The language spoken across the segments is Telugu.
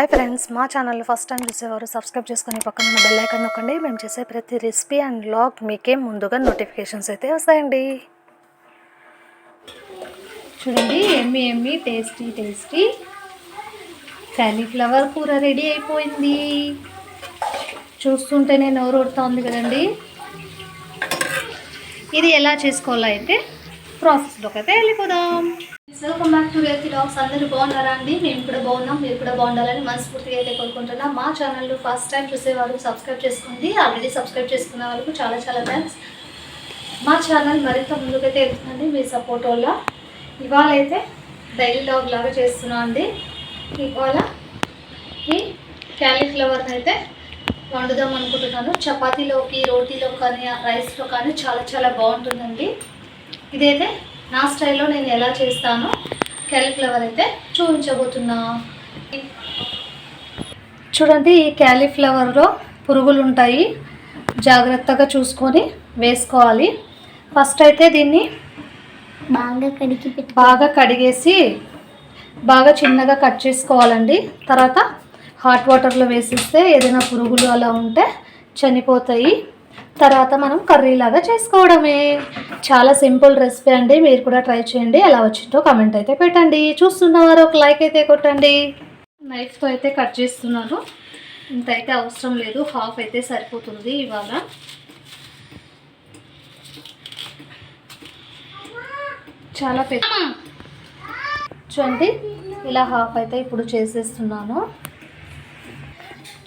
హాయ్ ఫ్రెండ్స్ మా ఛానల్ ఫస్ట్ టైం చూసేవారు సబ్స్క్రైబ్ చేసుకొని పక్కన ఉన్న బెల్ ఐకాన్ నొక్కండి. మేము చేసే ప్రతి రెసిపీ అండ్ బ్లాగ్ మీకే ముందుగా నోటిఫికేషన్స్ అయితే వస్తాయండి. చూడండి ఎమ్మి ఎమ్మి టేస్టీ టేస్టీ కాలీఫ్లవర్ కూర రెడీ అయిపోయింది. చూస్తుంటేనే నోరు ఉంది కదండి. ఇది ఎలా చేసుకోవాలో అయితే ప్రాసెస్లోకి అయితే వెళ్ళిపోదాం. వెల్కమ్ బ్యాక్ టు రేతి డాగ్స్ అందరూ బాగున్నారా అండి? మేము కూడా బాగున్నాం. మీరు కూడా బాగుండాలని మనస్ఫూర్తిగా అయితే కోరుకుంటున్నాం. మా ఛానల్ ఫస్ట్ టైం చూసేవారు సబ్స్క్రైబ్ చేసుకోండి. ఆల్రెడీ సబ్స్క్రైబ్ చేసుకున్న వాళ్ళకు చాలా చాలా థ్యాంక్స్ మా ఛానల్ మరింత ముందుకైతే వెళ్తుందండి. మీ సపోర్ట్ వల్ల. ఇవాళ అయితే డైలీ లాగ్ లాగా చేస్తున్నాం అండి. ఇవాళ ఈ క్యాలీఫ్లవర్ని అయితే వండుదాం అనుకుంటున్నాను. చపాతీలోకి రోటీలో కానీ రైస్లో కానీ చాలా చాలా బాగుంటుందండి. ఇదైతే నా స్టైల్లో నేను ఎలా చేస్తానో క్యాలీఫ్లవర్ అయితే చూపించబోతున్నా. చూడండి ఈ క్యాలీఫ్లవర్లో పురుగులు ఉంటాయి. జాగ్రత్తగా చూసుకొని వేసుకోవాలి. ఫస్ట్ అయితే దీన్ని బాగా కడిగి బాగా కడిగేసి బాగా చిన్నగా కట్ చేసుకోవాలండి. తర్వాత హాట్ వాటర్లో వేసిస్తే ఏదైనా పురుగులు అలా ఉంటే చనిపోతాయి. తర్వాత మనం కర్రీ లాగా చేసుకోవడమే. చాలా సింపుల్ రెసిపీ అండి. మీరు కూడా ట్రై చేయండి. ఎలా వచ్చిందో కమెంట్ అయితే పెట్టండి. చూస్తున్నవారు ఒక లైక్ అయితే కొట్టండి. నైఫ్తో అయితే కట్ చేస్తున్నాను. ఇంత అయితే అవసరం లేదు. హాఫ్ అయితే సరిపోతుంది ఇవాళ. చాలా పెద్ద చూడండి ఇలా హాఫ్ అయితే ఇప్పుడు చేసేస్తున్నాను.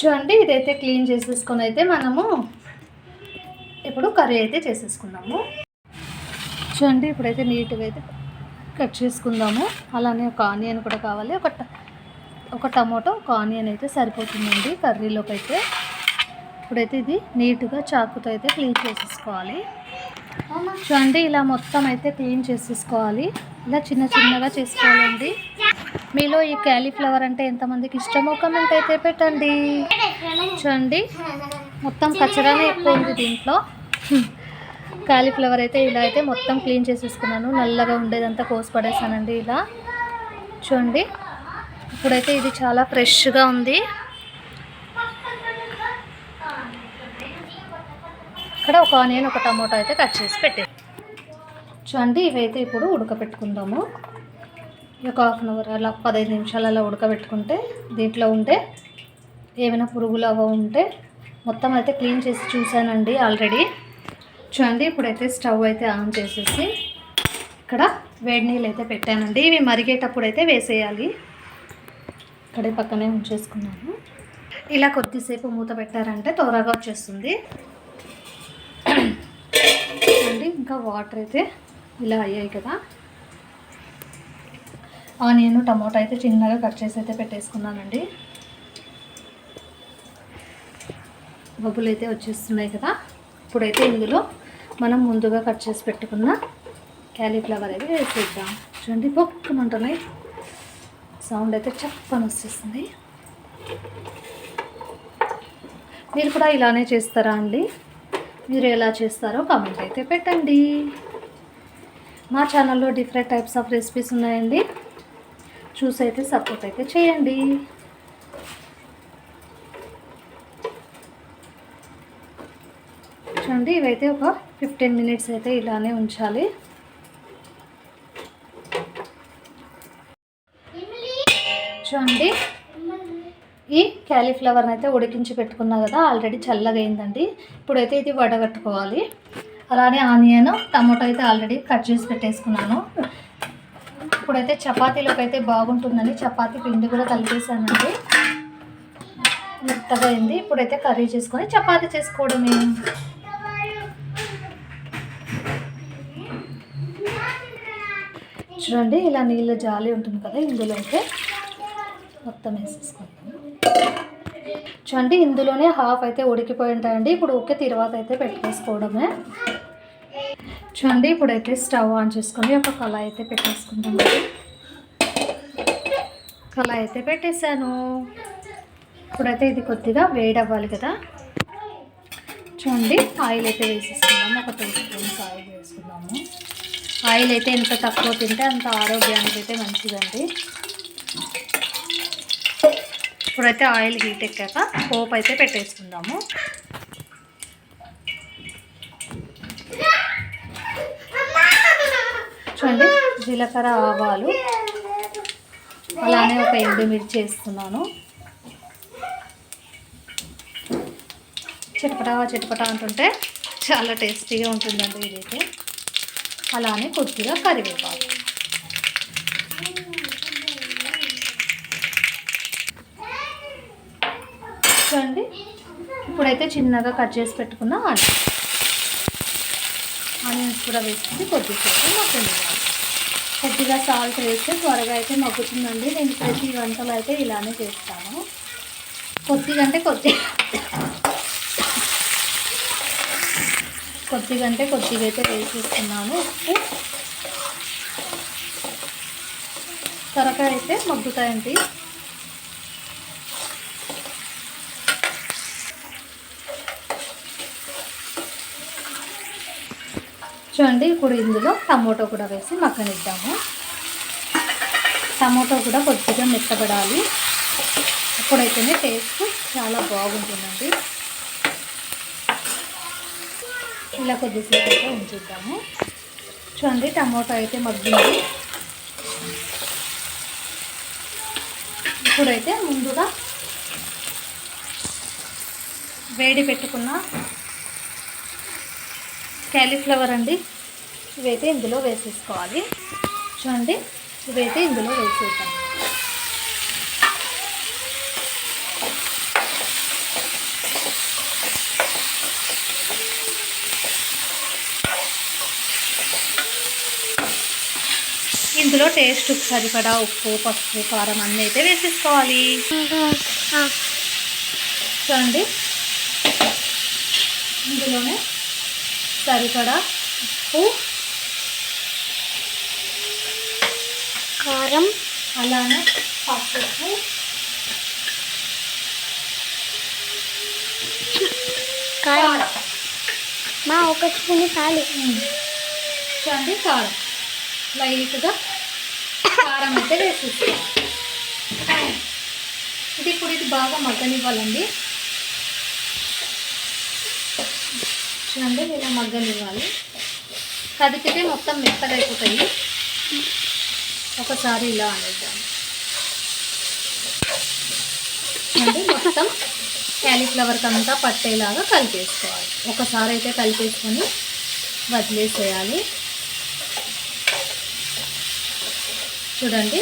చూడండి ఇదైతే క్లీన్ చేసేసుకొని అయితే మనము ఇప్పుడు కర్రీ అయితే చేసేసుకుందాము. చూడండి ఇప్పుడైతే నీట్గా అయితే కట్ చేసుకుందాము. అలానే ఒక ఆనియన్ కూడా కావాలి. ఒక ట- ఒక టమాటో ఒక ఆనియన్ అయితే సరిపోతుందండి కర్రీలోకి అయితే. ఇప్పుడైతే ఇది నీట్గా చాకుతో అయితే క్లీన్ చేసేసుకోవాలి. చూడండి ఇలా మొత్తం అయితే క్లీన్ చేసేసుకోవాలి. ఇలా చిన్న చిన్నగా చేసుకోవాలండి. మీలో ఈ క్యాలీఫ్లవర్ అంటే ఎంతమందికి ఇష్టమో కమెంట్ అయితే పెట్టండి. చూడండి మొత్తం కచ్చరానే ఎక్కువ ఉంది దీంట్లో. కాలీఫ్లవర్ అయితే ఇలా అయితే మొత్తం క్లీన్ చేసేసుకున్నాను. నల్లగా ఉండేదంతా కోసి పడేసానండి ఇలా. చూడండి. ఇప్పుడైతే ఇది చాలా ఫ్రెష్గా ఉంది. ఇక్కడ ఒక ఆనియన్ ఒక టమాటో అయితే కట్ చేసి పెట్టే చూడండి ఇవైతే ఇప్పుడు ఉడకపెట్టుకుందాము ఒక హాఫ్ అన్ అవర్ అలా పదహైదు నిమిషాలు అలా ఉడకబెట్టుకుంటే దీంట్లో ఉంటే ఏమైనా పురుగులు అవ ఉంటే మొత్తం అయితే క్లీన్ చేసి చూశానండి ఆల్రెడీ. చూడండి ఇప్పుడైతే స్టవ్ అయితే ఆన్ చేసేసి ఇక్కడ వేడి నీళ్ళు అయితే పెట్టానండి. ఇవి మరిగేటప్పుడు అయితే వేసేయాలి. ఇక్కడే పక్కనే ఉంచేసుకున్నాను. ఇలా కొద్దిసేపు మూత పెట్టారంటే త్వరగా వచ్చేస్తుంది. అండి ఇంకా వాటర్ అయితే ఇలా అయ్యాయి కదా. ఆనియన్ టమాటా అయితే చిన్నగా కట్ చేసి అయితే పెట్టేసుకున్నానండి. బొబ్బులు అయితే వచ్చేస్తున్నాయి కదా. ఇప్పుడైతే ఇందులో మనం ముందుగా కట్ చేసి పెట్టుకున్న క్యాలీఫ్లవర్ అయితే వేసేద్దాం. చూడండి పొక్కమంటున్నాయి సౌండ్ అయితే చప్పని వచ్చేస్తుంది. మీరు కూడా ఇలానే చేస్తారా అండి? మీరు ఎలా చేస్తారో కామెంట్ అయితే పెట్టండి. మా ఛానల్లో డిఫరెంట్ టైప్స్ ఆఫ్ రెసిపీస్ ఉన్నాయండి. చూసి అయితే సపోర్ట్ అయితే చేయండి. చూడండి ఇవైతే ఒక ఫిఫ్టీన్ మినిట్స్ అయితే ఇలానే ఉంచాలి. చూడండి ఈ క్యాలీఫ్లవర్ని అయితే ఉడికించి పెట్టుకున్నా కదా ఆల్రెడీ చల్లగా అయిందండి. ఇప్పుడైతే ఇది వడగట్టుకోవాలి. అలానే ఆనియన్ టమాటో అయితే ఆల్రెడీ కట్ చేసి పెట్టేసుకున్నాను. ఇప్పుడైతే చపాతీలోకి అయితే బాగుంటుందని చపాతీ పిండి కూడా కలిపేసానండి. మెత్తగా అయింది. ఇప్పుడైతే కర్రీ చేసుకొని చపాతీ చేసుకోవడమే. చూడండి ఇలా నీళ్ళ జాలి ఉంటుంది కదా ఇందులో అయితే మొత్తం వేసేసుకుంటాము చూడండి ఇందులోనే హాఫ్ అయితే ఉడికిపోయి ఉంటాయండి. ఇప్పుడు ఓకే తర్వాత అయితే పెట్టేసుకోవడమే. చూడండి ఇప్పుడైతే స్టవ్ ఆన్ చేసుకొని ఒక కళాయి అయితే పెట్టేసుకుంటాము కళాయి అయితే పెట్టేశాను. ఇప్పుడైతే ఇది కొద్దిగా వేడవ్వాలి కదా. చూడండి ఆయిల్ అయితే వేసేసుకుందాము ఒక టూ స్పూన్స్ ఆయిల్ వేసుకుందాము. ఆయిల్ అయితే ఎంత తక్కువ తింటే అంత ఆరోగ్యానికి అయితే మంచిదండి. ఇప్పుడైతే ఆయిల్ హీట్ ఎక్కాక పోపు అయితే పెట్టేసుకుందాము. చూడండి జీలకర్ర ఆవాలు. అలానే ఒక ఎండుమిర్చి వేస్తున్నాను. చిటపటా చిటపటా అంటుంటే చాలా టేస్టీగా ఉంటుందండి ఇదైతే. అలానే కొద్దిగా కరివేపాకు. చూడండి ఇప్పుడైతే చిన్నగా కట్ చేసి పెట్టుకున్న ఆనియన్. ఆనియన్స్ కూడా వేసుకుని కొద్దిసేపు మగ్గనివ్వాలి. కొద్దిగా సాల్ట్ వేస్తే త్వరగా అయితే మగ్గుతుందండి. నేను ప్రతి వంటలు అయితే ఇలానే చేస్తాను. కొద్దిగా అంటే కొద్దిగా కొద్దిగా అంటే కొద్దిగా అయితే వేసేస్తున్నాను ఉప్పు. త్వరగా అయితే మగ్గుతాయండి చూడండి ఇప్పుడు ఇందులో టమోటో కూడా వేసి మగ్గనిద్దాము. టమోటో కూడా కొద్దిగా మెత్తబడాలి. అప్పుడైతేనే టేస్ట్ చాలా బాగుంటుందండి. ఇలా కొద్దిసేపు అయితే ఉంచుద్దాము చూడండి టమాటో అయితే మగ్గింది. ఇప్పుడైతే ముందుగా వేడి పెట్టుకున్న క్యాలీఫ్లవర్ అండి. ఇవైతే ఇందులో వేసేసుకోవాలి. చూడండి ఇవైతే ఇందులో వేసేద్దాం. ఇందులో టేస్ట్ సరిపడా ఉప్పు పసుపు కారం అన్నీ అయితే వేసేసుకోవాలి. చూడండి. ఇందులోనే సరిపడా ఉప్పు కారం అలానే పసుపు కారం. మా ఒక స్పూన్ చాలు చూడండి కారం. లైట్గా కారం అయితే వేసేసుకోవాలి ఇది ఇప్పుడు ఇది బాగా మగ్గనివ్వాలండి. చూడండి ఇలా మగ్గనివ్వాలి. కదిపితే మొత్తం మెత్తగా అయిపోతాయి. ఒకసారి ఇలా అనేద్దాం. అంటే మొత్తం క్యాలీఫ్లవర్కి అంతా పట్టేలాగా కలిపేసుకోవాలి. ఒకసారి అయితే కలిపేసుకొని వదిలేసేయాలి. చూడండి.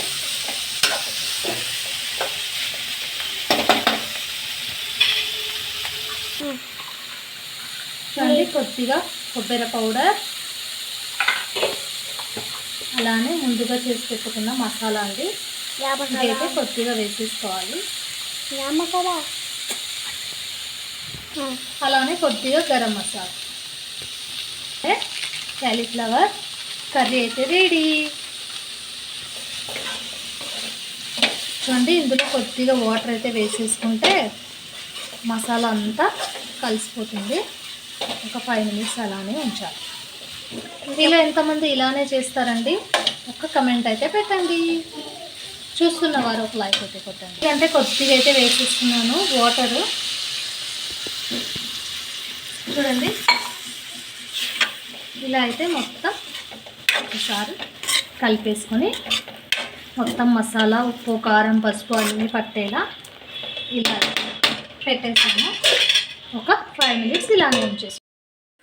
చూడండి కొద్దిగా కొబ్బరి పౌడర్. అలానే ముందుగా చేసి పెట్టుకున్న మసాలా అండి. ఇదైతే కొద్దిగా వేసేసుకోవాలి. మసాలా. అలానే కొద్దిగా గరం మసాలా. క్యాలీఫ్లవర్ కర్రీ అయితే రెడీ. చూడండి ఇందులో కొద్దిగా వాటర్ అయితే వేసేసుకుంటే మసాలా అంతా కలిసిపోతుంది. ఒక ఫైవ్ మినిట్స్ అలానే ఉంచాలి. మీలో ఎంతమంది ఇలానే చేస్తారండి? ఒక కమెంట్ అయితే పెట్టండి. చూస్తున్న వారు ఒక లైక్ అయితే కొట్టండి. అంటే కొద్దిగా అయితే వేసేస్తున్నాను వాటరు. చూడండి. ఇలా అయితే మొత్తం ఒకసారి కలిపేసుకొని మొత్తం మసాలా ఉప్పు కారం పసుపు అన్నీ పట్టేలా ఇలా పెట్టేసాను ఒక ఫైవ్ మినిట్స్ ఇలానే ఉంచేసి.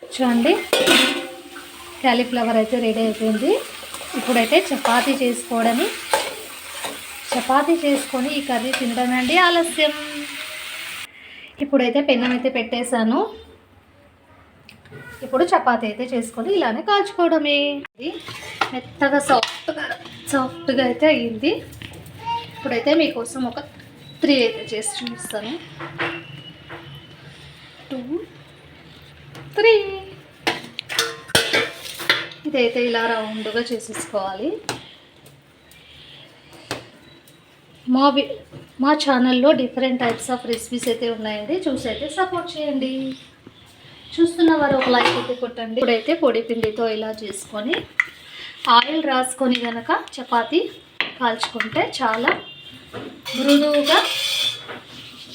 చూడండి క్యాలీఫ్లవర్ అయితే రెడీ అయిపోయింది. ఇప్పుడైతే చపాతీ చేసుకోవడమే. చపాతీ చేసుకొని ఈ కర్రీ తినడమండి ఆలస్యం. ఇప్పుడైతే పెన్నం అయితే పెట్టేశాను. ఇప్పుడు చపాతీ అయితే చేసుకొని ఇలానే కాల్చుకోవడమే. ఇది మెత్తగా సాఫ్ట్గా సాఫ్ట్గా అయితే అయ్యింది. ఇప్పుడైతే మీకోసం ఒక త్రీ అయితే చేసి చూపిస్తాను. Two three. ఇదైతే ఇలా రౌండ్గా చేసేసుకోవాలి. మా వి మా ఛానల్లో డిఫరెంట్ టైప్స్ ఆఫ్ రెసిపీస్ అయితే ఉన్నాయండి. చూసి అయితే సపోర్ట్ చేయండి. చూస్తున్న వారు ఒక లైక్ అయితే కొట్టండి. ఇప్పుడైతే పొడి పిండితో ఇలా చేసుకొని ఆయిల్ రాసుకొని కనుక చపాతీ కాల్చుకుంటే చాలా మృదువుగా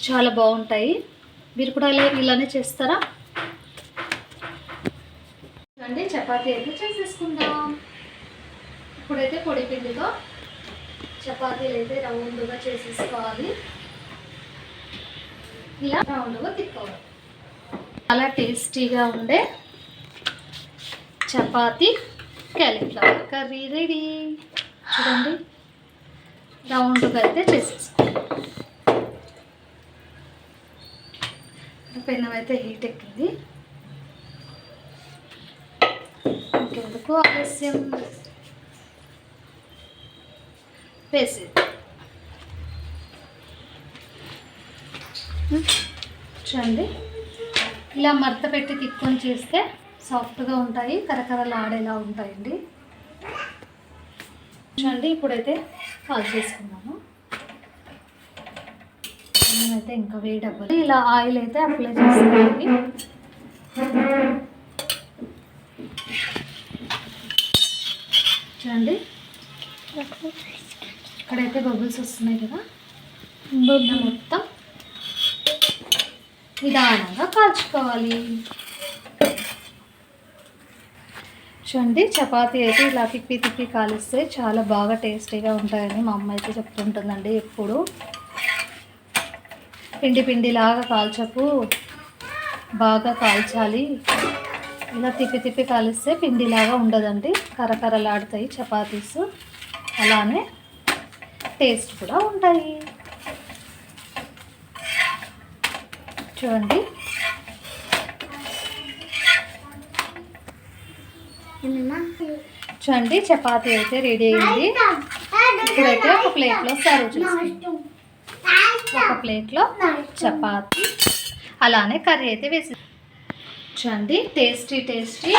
చాలా బాగుంటాయి. మీరు కూడా ఇలా ఇలానే చేస్తారా? అండి చపాతీ అయితే చేసేసుకుందాం. ఇప్పుడైతే పొడి పిండితో చపాతీలు అయితే రౌండ్గా చేసేసుకోవాలి. ఇలా రౌండ్గా తిప్పుకోవాలి. చాలా టేస్టీగా ఉండే చపాతీ క్యాలీఫ్లవర్ కర్రీ రెడీ. చూడండి. రౌండ్గా అయితే చేసేసుకోండి పెనం అయితే హీట్ ఎక్కింది. ఇంకెందుకు ఆలస్యం? వేసేది చూడండి. ఇలా మడత పెట్టి తిక్కొని చేస్తే సాఫ్ట్గా ఉంటాయి కరకరలు ఆడేలా ఉంటాయండి. చూడండి ఇప్పుడైతే కాల్ చేసుకున్నాము అయితే ఇంకా వేడి అవ్వాలి ఇలా ఆయిల్ అయితే అప్లై చేసుకోవాలి చూడండి. ఇక్కడైతే బబుల్స్ వస్తున్నాయి కదా. ఇలా మొత్తం నిదానంగా కాల్చుకోవాలి. చూడండి చపాతీ అయితే ఇలా తిప్పి తిప్పి కాలిస్తే చాలా బాగా టేస్టీగా ఉంటాయని మా అమ్మ అయితే చెప్తుంటుందండి ఎప్పుడు. పిండి పిండిలాగా కాల్చకు బాగా కాల్చాలి. ఇలా తిప్పి తిప్పి కాలిస్తే పిండిలాగా ఉండదండి. కరకరలాడుతాయి చపాతీస్. అలానే టేస్ట్ కూడా ఉంటాయి. చూడండి. చూడండి చపాతీ అయితే రెడీ అయింది. ఇప్పుడైతే ఒక ప్లేట్లో సర్వ్ చేస్తాం. ఒక ప్లేట్లో చపాతీ. అలానే కర్రీ అయితే వేసి చూడండి టేస్టీ టేస్టీ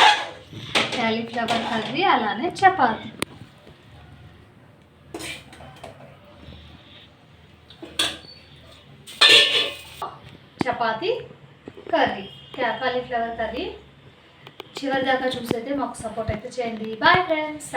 క్యాలీఫ్లవర్ కర్రీ అలానే chapati. Chapati curry. Cauliflower curry. చివరి దాకా చూసైతే మాకు సపోర్ట్ అయితే చేయండి. Bye friends